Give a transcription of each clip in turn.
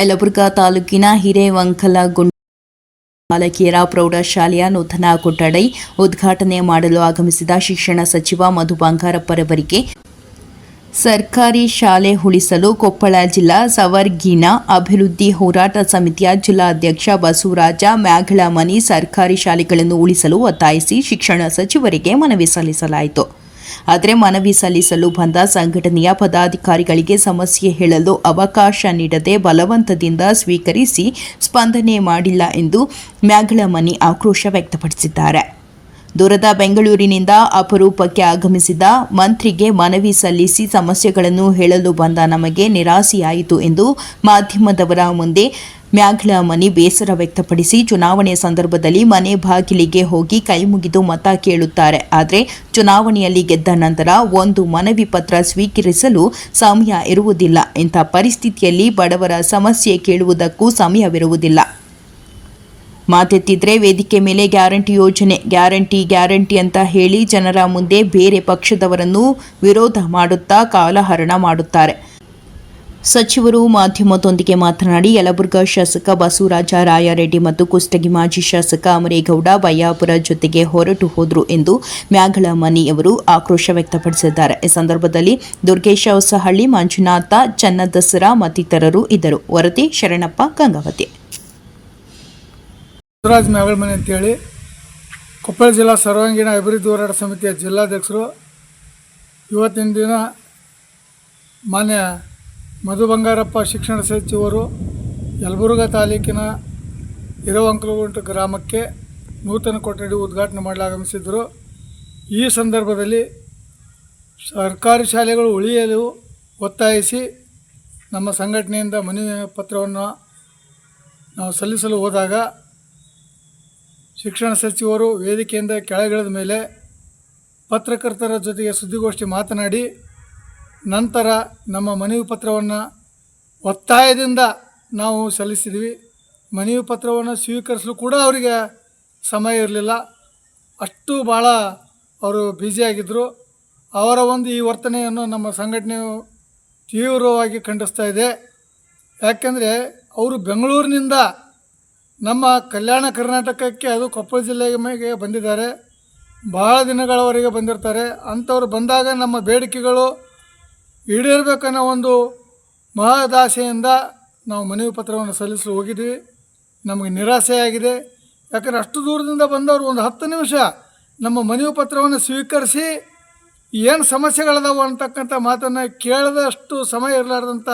ಯಲಬುರ್ಗಾ ತಾಲೂಕಿನ ಹಿರೇವಂಕಲಗುಂಡ ಬಾಲಕಿಯರ ಪ್ರೌಢಶಾಲೆಯ ನೂತನ ಕೊಠಡಿ ಉದ್ಘಾಟನೆ ಮಾಡಲು ಆಗಮಿಸಿದ ಶಿಕ್ಷಣ ಸಚಿವ ಮಧು ಬಂಗಾರಪ್ಪರವರಿಗೆ ಸರ್ಕಾರಿ ಶಾಲೆ ಉಳಿಸಲು ಕೊಪ್ಪಳ ಜಿಲ್ಲಾ ಸವರ್ಗಿನ ಅಭಿವೃದ್ಧಿ ಹೋರಾಟ ಸಮಿತಿಯ ಜಿಲ್ಲಾಧ್ಯಕ್ಷ ಬಸವರಾಜ ಮ್ಯಾಗಳಮನಿ ಸರ್ಕಾರಿ ಶಾಲೆಗಳನ್ನು ಉಳಿಸಲು ಒತ್ತಾಯಿಸಿ ಶಿಕ್ಷಣ ಸಚಿವರಿಗೆ ಮನವಿ ಸಲ್ಲಿಸಲಾಯಿತು. ಆದರೆ ಮನವಿ ಸಲ್ಲಿಸಲು ಬಂದ ಸಂಘಟನೆಯ ಪದಾಧಿಕಾರಿಗಳಿಗೆ ಸಮಸ್ಯೆ ಹೇಳಲು ಅವಕಾಶ ನೀಡದೆ ಬಲವಂತದಿಂದ ಸ್ವೀಕರಿಸಿ ಸ್ಪಂದನೆ ಮಾಡಿಲ್ಲ ಎಂದು ಮ್ಯಾಗಳಮನಿ ಆಕ್ರೋಶ ವ್ಯಕ್ತಪಡಿಸಿದ್ದಾರೆ. ದೂರದ ಬೆಂಗಳೂರಿನಿಂದ ಅಪರೂಪಕ್ಕೆ ಆಗಮಿಸಿದ ಮಂತ್ರಿಗೆ ಮನವಿ ಸಲ್ಲಿಸಿ ಸಮಸ್ಯೆಗಳನ್ನು ಹೇಳಲು ಬಂದ ನಮಗೆ ನಿರಾಸೆಯಾಯಿತು ಎಂದು ಮಾಧ್ಯಮದವರ ಮುಂದೆ ಮ್ಯಾಗ್ಲ ಮನಿ ಬೇಸರ ವ್ಯಕ್ತಪಡಿಸಿ ಚುನಾವಣೆ ಸಂದರ್ಭದಲ್ಲಿ ಮನೆ ಬಾಗಿಲಿಗೆ ಹೋಗಿ ಕೈಮುಗಿದು ಮತ ಕೇಳುತ್ತಾರೆ. ಆದರೆ ಚುನಾವಣೆಯಲ್ಲಿ ಗೆದ್ದ ನಂತರ ಒಂದು ಮನವಿ ಪತ್ರ ಸ್ವೀಕರಿಸಲು ಸಮಯ ಇರುವುದಿಲ್ಲ. ಇಂಥ ಪರಿಸ್ಥಿತಿಯಲ್ಲಿ ಬಡವರ ಸಮಸ್ಯೆ ಕೇಳುವುದಕ್ಕೂ ಸಮಯವಿರುವುದಿಲ್ಲ. ಮಾತೆತ್ತಿದ್ರೆ ವೇದಿಕೆ ಮೇಲೆ ಗ್ಯಾರಂಟಿ ಯೋಜನೆ, ಗ್ಯಾರಂಟಿ ಗ್ಯಾರಂಟಿ ಅಂತ ಹೇಳಿ ಜನರ ಮುಂದೆ ಬೇರೆ ಪಕ್ಷದವರನ್ನು ವಿರೋಧ ಮಾಡುತ್ತಾ ಕಾಲಹರಣ ಮಾಡುತ್ತಾರೆ. ಸಚಿವರು ಮಾಧ್ಯಮದೊಂದಿಗೆ ಮಾತನಾಡಿ, ಯಲಬುರ್ಗಾ ಶಾಸಕ ಬಸವರಾಜ ರಾಯರೆಡ್ಡಿ ಮತ್ತು ಕುಷ್ಟಗಿ ಮಾಜಿ ಶಾಸಕ ಅಮರೇಗೌಡ ಬಯ್ಯಾಪುರ ಜೊತೆಗೆ ಹೊರಟು ಹೋದರು ಎಂದು ಮ್ಯಾಗಳ ಮನಿಯವರು ಆಕ್ರೋಶ ವ್ಯಕ್ತಪಡಿಸಿದ್ದಾರೆ. ಈ ಸಂದರ್ಭದಲ್ಲಿ ದುರ್ಗೇಶ ಹೊಸಹಳ್ಳಿ, ಮಂಜುನಾಥ, ಚನ್ನದಸರಾ ಮತ್ತಿತರರು ಇದ್ದರು. ವರದಿ ಶರಣಪ್ಪ ಗಂಗಾವತಿ. ಬಸವರಾಜ್ ಮ್ಯಾಗಳಮನೆ ಅಂತೇಳಿ ಕೊಪ್ಪಳ ಜಿಲ್ಲಾ ಸರ್ವಾಂಗೀಣ ಅಭಿವೃದ್ಧಿ ಹೋರಾಟ ಸಮಿತಿಯ ಜಿಲ್ಲಾಧ್ಯಕ್ಷರು. ಇವತ್ತಿನ ದಿನ ಮಾನ್ಯ ಮಧು ಬಂಗಾರಪ್ಪ ಶಿಕ್ಷಣ ಸಚಿವರು ಯಲಬುರ್ಗ ತಾಲೂಕಿನ ಇರವಂಕಲಗುಂಟು ಗ್ರಾಮಕ್ಕೆ ನೂತನ ಕೊಠಡಿ ಉದ್ಘಾಟನೆ ಮಾಡಲಾಗಮಿಸಿದ್ದರು ಈ ಸಂದರ್ಭದಲ್ಲಿ ಸರ್ಕಾರಿ ಶಾಲೆಗಳು ಉಳಿಯಲು ಒತ್ತಾಯಿಸಿ ನಮ್ಮ ಸಂಘಟನೆಯಿಂದ ಮನವಿ ಪತ್ರವನ್ನು ನಾವು ಸಲ್ಲಿಸಲು ಹೋದಾಗ ಶಿಕ್ಷಣ ಸಚಿವರು ವೇದಿಕೆಯಿಂದ ಕೆಳಗಿಳಿದ ಮೇಲೆ ಪತ್ರಕರ್ತರ ಜೊತೆಗೆ ಸುದ್ದಿಗೋಷ್ಠಿ ಮಾತನಾಡಿ, ನಂತರ ನಮ್ಮ ಮನವಿ ಪತ್ರವನ್ನು ಒತ್ತಾಯದಿಂದ ನಾವು ಸಲ್ಲಿಸಿದ್ವಿ. ಮನವಿ ಪತ್ರವನ್ನು ಸ್ವೀಕರಿಸಲು ಕೂಡ ಅವರಿಗೆ ಸಮಯ ಇರಲಿಲ್ಲ. ಅಷ್ಟು ಭಾಳ ಅವರು ಬ್ಯುಸಿಯಾಗಿದ್ದರು ಅವರ ಒಂದು ಈ ವರ್ತನೆಯನ್ನು ನಮ್ಮ ಸಂಘಟನೆಯು ತೀವ್ರವಾಗಿ ಖಂಡಿಸ್ತಾ ಇದೆ. ಯಾಕೆಂದರೆ, ಅವರು ಬೆಂಗಳೂರಿನಿಂದ ನಮ್ಮ ಕಲ್ಯಾಣ ಕರ್ನಾಟಕಕ್ಕೆ ಅದು ಕೊಪ್ಪಳ ಜಿಲ್ಲೆಗೆ ಬಂದಿದ್ದಾರೆ. ಭಾಳ ದಿನಗಳವರೆಗೆ ಬಂದಿರ್ತಾರೆ. ಅಂಥವ್ರು ಬಂದಾಗ ನಮ್ಮ ಬೇಡಿಕೆಗಳು ಈಡೇರಬೇಕನ್ನೋ ಒಂದು ಮಹದಾಸೆಯಿಂದ ನಾವು ಮನವಿ ಪತ್ರವನ್ನು ಸಲ್ಲಿಸಲು ಹೋಗಿದ್ದೀವಿ ನಮಗೆ ನಿರಾಸೆಯಾಗಿದೆ. ಯಾಕಂದರೆ ಅಷ್ಟು ದೂರದಿಂದ ಬಂದವರು ಒಂದು ಹತ್ತು ನಿಮಿಷ ನಮ್ಮ ಮನವಿ ಪತ್ರವನ್ನು ಸ್ವೀಕರಿಸಿ ಏನು ಸಮಸ್ಯೆಗಳದಾವು ಅಂತಕ್ಕಂಥ ಮಾತನ್ನು ಕೇಳದಷ್ಟು ಸಮಯ ಇರಲಾರ್ದಂಥ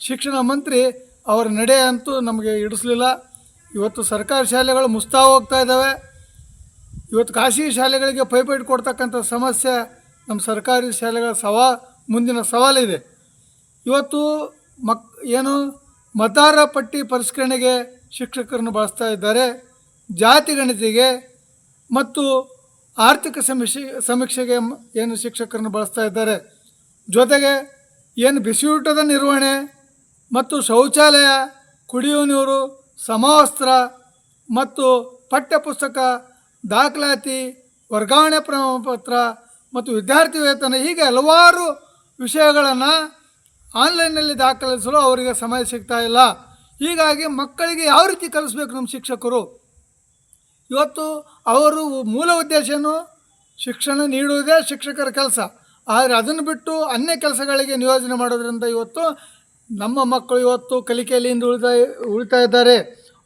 ಶಿಕ್ಷಣ ಮಂತ್ರಿ ಅವರ ನಡೆ ಅಂತೂ ನಮಗೆ ಇಡಿಸಲಿಲ್ಲ. ಇವತ್ತು ಸರ್ಕಾರಿ ಶಾಲೆಗಳು ಮುಸ್ತಾ ಹೋಗ್ತಾ ಇದ್ದಾವೆ. ಇವತ್ತು ಖಾಸಗಿ ಶಾಲೆಗಳಿಗೆ ಪೈಪೈಟ್ ಕೊಡ್ತಕ್ಕಂಥ ಸಮಸ್ಯೆ ನಮ್ಮ ಸರ್ಕಾರಿ ಶಾಲೆಗಳ ಸವಾ, ಮುಂದಿನ ಸವಾಲಿದೆ. ಇವತ್ತು ಮಕ್, ಏನು ಮತದಾರ ಪಟ್ಟಿ ಪರಿಷ್ಕರಣೆಗೆ ಶಿಕ್ಷಕರನ್ನು ಬಳಸ್ತಾ ಇದ್ದಾರೆ. ಜಾತಿ ಗಣತಿಗೆ ಮತ್ತು ಆರ್ಥಿಕ ಸಮೀಕ್ಷೆ, ಸಮೀಕ್ಷೆಗೆ ಏನು ಶಿಕ್ಷಕರನ್ನು ಬಳಸ್ತಾ ಇದ್ದಾರೆ. ಜೊತೆಗೆ ಏನು ಬಿಸಿಯೂಟದ ನಿರ್ವಹಣೆ ಮತ್ತು ಶೌಚಾಲಯ ಕುಡಿಯುವ ನೀರು ಸಮವಸ್ತ್ರ ಮತ್ತು ಪಠ್ಯಪುಸ್ತಕ, ದಾಖಲಾತಿ, ವರ್ಗಾವಣೆ ಪ್ರಮಾಣಪತ್ರ ಮತ್ತು ವಿದ್ಯಾರ್ಥಿ ವೇತನ ಹೀಗೆ ಹಲವಾರು ವಿಷಯಗಳನ್ನು ಆನ್ಲೈನ್ನಲ್ಲಿ ದಾಖಲಿಸಲು ಅವರಿಗೆ ಸಮಯ ಸಿಗ್ತಾ ಇಲ್ಲ. ಹೀಗಾಗಿ ಮಕ್ಕಳಿಗೆ ಯಾವ ರೀತಿ ಕಲಿಸ್ಬೇಕು ನಮ್ಮ ಶಿಕ್ಷಕರು? ಇವತ್ತು ಅವರು ಮೂಲ ಉದ್ದೇಶನೂ ಶಿಕ್ಷಣ ನೀಡುವುದೇ ಶಿಕ್ಷಕರ ಕೆಲಸ. ಆದರೆ ಅದನ್ನು ಬಿಟ್ಟು ಅನ್ಯ ಕೆಲಸಗಳಿಗೆ ನಿಯೋಜನೆ ಮಾಡೋದ್ರಿಂದ ಇವತ್ತು ನಮ್ಮ ಮಕ್ಕಳು ಇವತ್ತು ಕಲಿಕೆಯಲ್ಲಿ ಹಿಂದೆ ಉಳಿದ, ಉಳಿತಾ ಇದ್ದಾರೆ.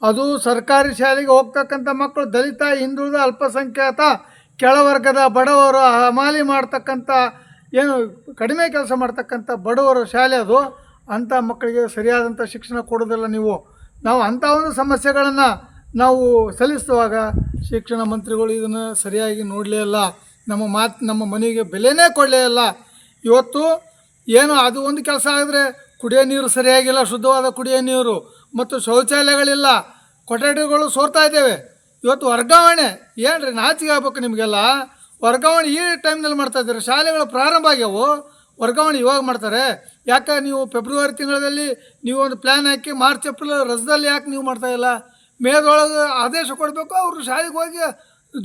ಅದು ಸರ್ಕಾರಿ ಶಾಲೆಗೆ ಹೋಗ್ತಕ್ಕಂಥ ಮಕ್ಕಳು ದಲಿತ, ಹಿಂದುಳಿದ, ಅಲ್ಪಸಂಖ್ಯಾತ, ಕೆಳವರ್ಗದ ಬಡವರು, ಹಮಾಲಿ ಮಾಡ್ತಕ್ಕಂಥ, ಏನು ಕಡಿಮೆ ಕೆಲಸ ಮಾಡ್ತಕ್ಕಂಥ ಬಡವರ ಶಾಲೆ ಅದು. ಅಂಥ ಮಕ್ಕಳಿಗೆ ಸರಿಯಾದಂಥ ಶಿಕ್ಷಣ ಕೊಡೋದಿಲ್ಲ ನೀವು. ನಾವು ಅಂಥ ಒಂದು ಸಮಸ್ಯೆಗಳನ್ನು ನಾವು ಸಲ್ಲಿಸುವಾಗ ಶಿಕ್ಷಣ ಮಂತ್ರಿಗಳು ಇದನ್ನು ಸರಿಯಾಗಿ ನೋಡಲೇ ಇಲ್ಲ. ನಮ್ಮ ಮಾತು, ನಮ್ಮ ಮನೆಗೆ ಬೆಲೆನೇ ಕೊಡಲೇ ಇಲ್ಲ. ಇವತ್ತು ಏನು ಅದು ಒಂದು ಕೆಲಸ ಆದರೆ ಕುಡಿಯೋ ನೀರು ಸರಿಯಾಗಿಲ್ಲ, ಶುದ್ಧವಾದ ಕುಡಿಯೋ ನೀರು ಮತ್ತು ಶೌಚಾಲಯಗಳಿಲ್ಲ, ಕೊಠಡಿಗಳು ಸೋರ್ತಾ ಇದ್ದೇವೆ. ಇವತ್ತು ವರ್ಗಾವಣೆ ಏನು ರೀ ನಾಚಿಗೆ ಆಗ್ಬೇಕು ನಿಮಗೆಲ್ಲ? ವರ್ಗಾವಣೆ ಈ ಟೈಮ್ನಲ್ಲಿ ಮಾಡ್ತಾ ಇದ್ದಾರೆ? ಶಾಲೆಗಳು ಪ್ರಾರಂಭ ಆಗ್ಯಾವು, ವರ್ಗಾವಣೆ ಇವಾಗ ಮಾಡ್ತಾರೆ. ಯಾಕೆ ನೀವು ಫೆಬ್ರವರಿ ತಿಂಗಳಲ್ಲಿ ನೀವು ಒಂದು ಪ್ಲ್ಯಾನ್ ಹಾಕಿ ಮಾರ್ಚ್, ಏಪ್ರಿಲ್ ರಜದಲ್ಲಿ ಯಾಕೆ ನೀವು ಮಾಡ್ತಾ ಇಲ್ಲ? ಮೇದೊಳಗೆ ಆದೇಶ ಕೊಡಬೇಕು, ಅವರು ಶಾಲೆಗೆ ಹೋಗಿ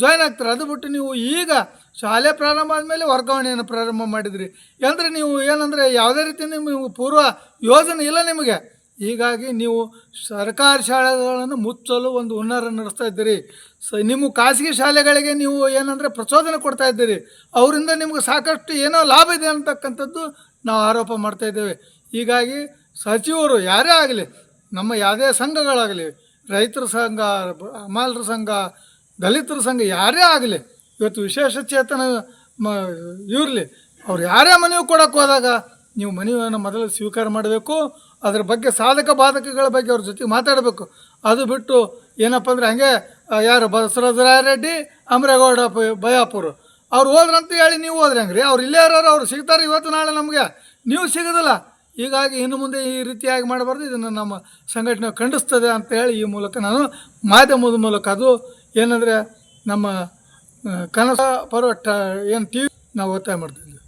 ಜಾಯ್ನ್ ಆಗ್ತಾರೆ. ಅದು ಬಿಟ್ಟು ನೀವು ಈಗ ಶಾಲೆ ಪ್ರಾರಂಭ ಆದಮೇಲೆ ವರ್ಗಾವಣೆಯನ್ನು ಪ್ರಾರಂಭ ಮಾಡಿದ್ರಿ. ಅಂದರೆ ನೀವು ಏನಂದರೆ ಯಾವುದೇ ರೀತಿ ನೀವು ಪೂರ್ವ ಯೋಜನೆ ಇಲ್ಲ ನಿಮಗೆ. ಹೀಗಾಗಿ ನೀವು ಸರ್ಕಾರಿ ಶಾಲೆಗಳನ್ನು ಮುಚ್ಚಲು ಒಂದು ಹುನ್ನಾರ ನಡೆಸ್ತಾ ಇದ್ದೀರಿ. ಸ ನಿಮ್ಮ ಖಾಸಗಿ ಶಾಲೆಗಳಿಗೆ ನೀವು ಏನಂದರೆ ಪ್ರಚೋದನೆ ಕೊಡ್ತಾ ಇದ್ದೀರಿ. ಅವರಿಂದ ನಿಮಗೆ ಸಾಕಷ್ಟು ಏನೋ ಲಾಭ ಇದೆ ಅಂತಕ್ಕಂಥದ್ದು ನಾವು ಆರೋಪ ಮಾಡ್ತಾ ಇದ್ದೇವೆ. ಹೀಗಾಗಿ ಸಚಿವರು ಯಾರೇ ಆಗಲಿ, ನಮ್ಮ ಯಾವುದೇ ಸಂಘಗಳಾಗಲಿ, ರೈತರ ಸಂಘ ಹಮಾಲರ ಸಂಘ ದಲಿತರ ಸಂಘ ಯಾರೇ ಆಗಲಿ, ಇವತ್ತು ವಿಶೇಷ ಚೇತನ ಮ, ಇವ್ರಲಿ, ಅವ್ರು ಯಾರೇ ಮನವಿ ಕೊಡೋಕೆ ಹೋದಾಗ ನೀವು ಮನವಿಯನ್ನು ಮೊದಲು ಸ್ವೀಕಾರ ಮಾಡಬೇಕು, ಅದ್ರ ಬಗ್ಗೆ ಸಾಧಕ ಬಾಧಕಗಳ ಬಗ್ಗೆ ಅವ್ರ ಜೊತೆ ಮಾತಾಡಬೇಕು. ಅದು ಬಿಟ್ಟು ಏನಪ್ಪ ಅಂದರೆ ಹಾಗೆ ಯಾರು ಬಸವರಾಜರಾಯರೆಡ್ಡಿ ಅಮ್ರೇಗೌಡ ಬಯಾಪುರ, ಅವ್ರು ಹೋದ್ರಂತ ಹೇಳಿ ನೀವು ಹೋದ್ರೆ ಹಂಗ್ರಿ? ಅವ್ರು ಇಲ್ಲೇ ಇರೋರು, ಅವ್ರು ಸಿಗ್ತಾರೆ ಇವತ್ತು ನಾಳೆ ನಮಗೆ. ನೀವು ಸಿಗೋದಿಲ್ಲ. ಹೀಗಾಗಿ ಇನ್ನು ಮುಂದೆ ಈ ರೀತಿಯಾಗಿ ಮಾಡಬಾರ್ದು. ಇದನ್ನು ನಮ್ಮ ಸಂಘಟನೆ ಖಂಡಿಸ್ತದೆ ಅಂತ ಹೇಳಿ ಈ ಮೂಲಕ ನಾನು ಮಾಧ್ಯಮದ ಮೂಲಕ ಅದು ಏನಂದರೆ ನಮ್ಮ ಕನಸ ಪರ್ವತ ಏನು ಟಿ ನಾವು ಒತ್ತಾಯ ಮಾಡ್ತಿದ್ವಿ